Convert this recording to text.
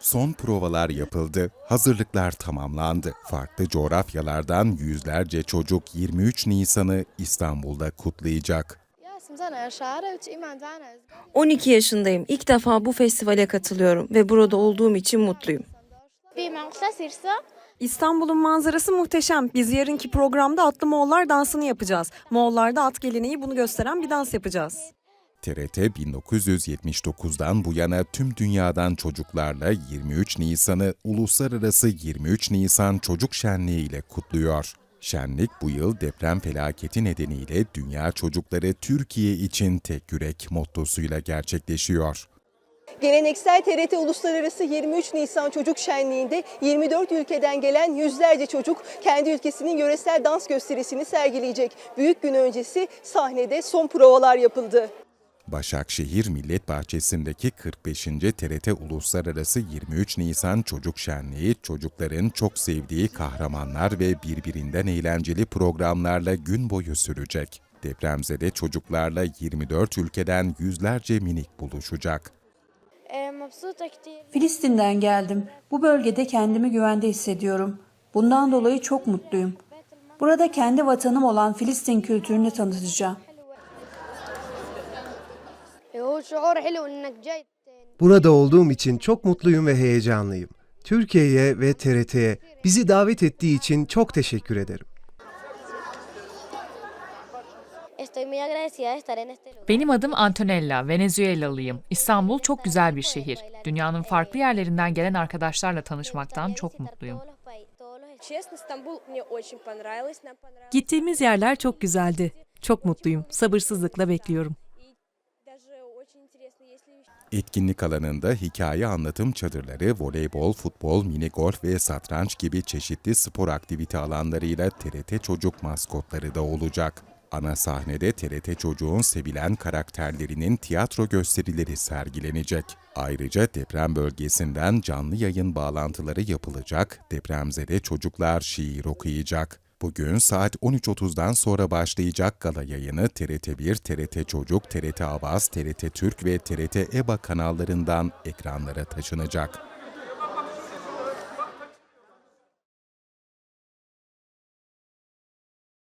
Son provalar yapıldı, hazırlıklar tamamlandı. Farklı coğrafyalardan yüzlerce çocuk 23 Nisan'ı İstanbul'da kutlayacak. 12 yaşındayım. İlk defa bu festivale katılıyorum ve burada olduğum için mutluyum. İstanbul'un manzarası muhteşem. Biz yarınki programda atlı Moğollar dansını yapacağız. Moğollarda at geleneği bunu gösteren bir dans yapacağız. TRT 1979'dan bu yana tüm dünyadan çocuklarla 23 Nisan'ı Uluslararası 23 Nisan Çocuk Şenliği ile kutluyor. Şenlik bu yıl deprem felaketi nedeniyle dünya çocukları Türkiye için tek yürek mottosuyla gerçekleşiyor. Geleneksel TRT Uluslararası 23 Nisan Çocuk Şenliği'nde 24 ülkeden gelen yüzlerce çocuk kendi ülkesinin yöresel dans gösterisini sergileyecek. Büyük gün öncesi sahnede son provalar yapıldı. Başakşehir Millet Bahçesi'ndeki 45. TRT Uluslararası 23 Nisan Çocuk Şenliği çocukların çok sevdiği kahramanlar ve birbirinden eğlenceli programlarla gün boyu sürecek. Depremzede çocuklarla 24 ülkeden yüzlerce minik buluşacak. Ee, Filistin'den geldim. Bu bölgede kendimi güvende hissediyorum. Bundan dolayı çok mutluyum. Burada kendi vatanım olan Filistin kültürünü tanıtacağım. Burada olduğum için çok mutluyum ve heyecanlıyım. Türkiye'ye ve TRT'ye bizi davet ettiği için çok teşekkür ederim. Benim adım Antonella, Venezuelalıyım. İstanbul çok güzel bir şehir. Dünyanın farklı yerlerinden gelen arkadaşlarla tanışmaktan çok mutluyum. Gittiğimiz yerler çok güzeldi. Çok mutluyum. Sabırsızlıkla bekliyorum. Etkinlik alanında hikaye anlatım çadırları, voleybol, futbol, mini golf ve satranç gibi çeşitli spor aktivite alanlarıyla TRT Çocuk maskotları da olacak. Ana sahnede TRT Çocuğun sevilen karakterlerinin tiyatro gösterileri sergilenecek. Ayrıca deprem bölgesinden canlı yayın bağlantıları yapılacak, depremzede çocuklar şiir okuyacak. Bugün saat 13.30'dan sonra başlayacak gala yayını TRT1, TRT Çocuk, TRT Avaz, TRT Türk ve TRT EBA kanallarından ekranlara taşınacak.